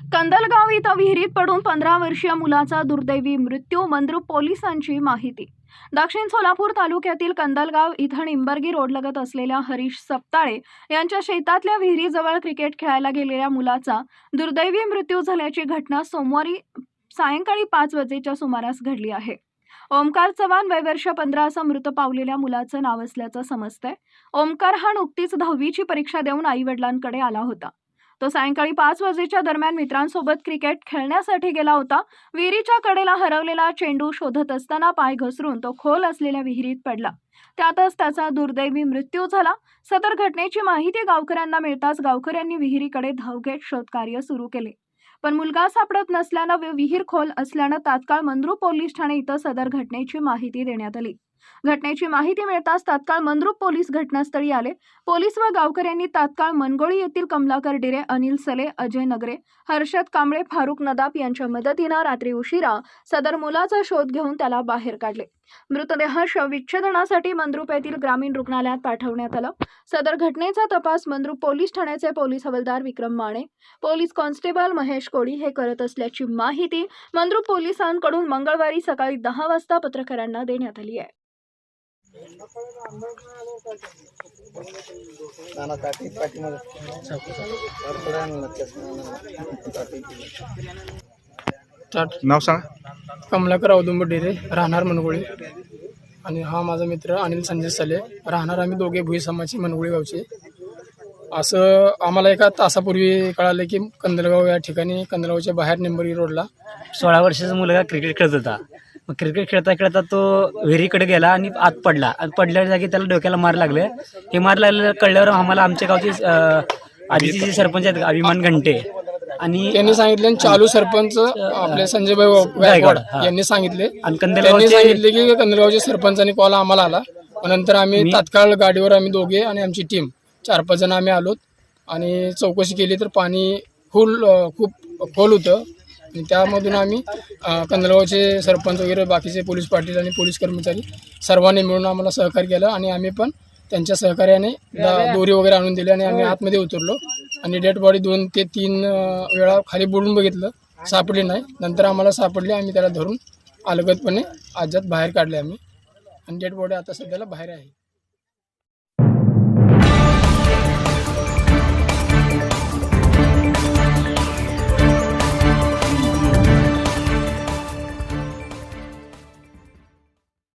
कंदलगाव इथं विहिरीत पडून पंधरा वर्षीय मुलाचा दुर्दैवी मृत्यू मंद्रुप पोलिसांची माहिती. दक्षिण सोलापूर तालुक्यातील कंदलगाव इथं निंबर्गी रोडलगत असलेल्या हरीश सप्ताळे यांच्या शेतातल्या विहिरीजवळ क्रिकेट खेळायला गेलेल्या मुलाचा दुर्दैवी मृत्यू झाल्याची घटना सोमवारी सायंकाळी पाच वाजेच्या सुमारास घडली आहे. ओमकार चव्हाण वयवर्ष पंधरा असं मृत पावलेल्या मुलाचं नाव असल्याचं समजतंय. ओमकार हा नुकतीच दहावीची परीक्षा देऊन आई वडिलांकडे आला होता. तो सायंकाळी पाच वाजेच्या दरम्यान मित्रांसोबत क्रिकेट खेळण्यासाठी गेला होता. विहिरीच्या कडेला हरवलेला चेंडू शोधत असताना पाय घसरून तो खोल असलेल्या विहिरीत पडला. त्यातच त्याचा दुर्दैवी मृत्यू झाला. सदर घटनेची माहिती गावकऱ्यांना मिळताच गावकऱ्यांनी विहिरीकडे धाव घेत शोधकार्य सुरू केले. पण मुलगा सापडत नसल्यानं विहीर खोल असल्यानं तात्काळ मंद्रू पोलीस ठाणे इथं सदर घटनेची माहिती देण्यात आली. घटनेची माहिती मिळताच तात्काळ मंद्रुप पोलीस घटनास्थळी आले. पोलीस व गावकऱ्यांनी तात्काळ मनगोळी येथील कमलाकर डिरे अनिल सले अजय नगरे हर्षद कांबळे फारुक नदाप यांच्या मदतीनं रात्री उशिरा सदर मुलाचा शोध घेऊन त्याला बाहेर काढले. मृतदेह शवविच्छेदनासाठी मंद्रुप येथील ग्रामीण रुग्णालयात पाठवण्यात आलं. सदर घटनेचा तपास मंद्रुप पोलीस ठाण्याचे पोलीस हवालदार विक्रम माने पोलीस कॉन्स्टेबल महेश कोळी हे करत असल्याची माहिती मंद्रुप पोलिसांकडून मंगळवारी सकाळी दहा वाजता पत्रकारांना देण्यात आली आहे. नाव सांगा. कमलाकर औदुंब डेरे राहणार मनगोळी. आणि हा माझा मित्र अनिल संजय सले. राहणार आम्ही दोघे भुई समाजचे मनगोळी गावचे. असं आम्हाला एका तासापूर्वी कळालं की कंदलगाव या ठिकाणी कंदलगावच्या बाहेर निंबरी रोडला सोळा वर्षाचा मुलगा क्रिकेट खेळत होता. मग क्रिकेट खेळता खेळता तो विहिरीकडे गेला आणि आत पडला. पडल्या जागी त्याला डोक्याला मार लागले. हे मार लागलेलं कळल्यावर आम्हाला आमच्या गावचे आधीचे जे सरपंच आहेत अभिमान घंटे आणि त्यांनी सांगितले चालू सरपंच आपले संजयभाई गायकवाड. यांनी सांगितले. आणि कंदलगावचे सांगितले की कंदलगावच्या सरपंचानी कॉल आम्हाला आला. नंतर आम्ही तात्काळ गाडीवर आम्ही दोघे आणि आमची टीम चार पाच जण आम्ही आलोत. आणि चौकशी केली तर पाणी फुल खूप खोल होतं. आणि त्यामधून आम्ही कंदलगावचे सरपंच वगैरे बाकीचे पोलीस पाटील आणि पोलीस कर्मचारी सर्वांनी मिळून आम्हाला सहकार्य केलं आणि आम्ही पण त्यांच्या सहकार्याने दा- दोरी वगैरे आणून दिली आणि आम्ही आतमध्ये उतरलो. आणि डेड बॉडी दोन ते तीन वेळा खाली बुडून बघितलं. सापडली नाही. नंतर आम्हाला सापडली. आम्ही त्याला धरून अलगदपणे आज्यात बाहेर काढले आम्ही. आणि डेड बॉडी आता सध्याला बाहेर आहे.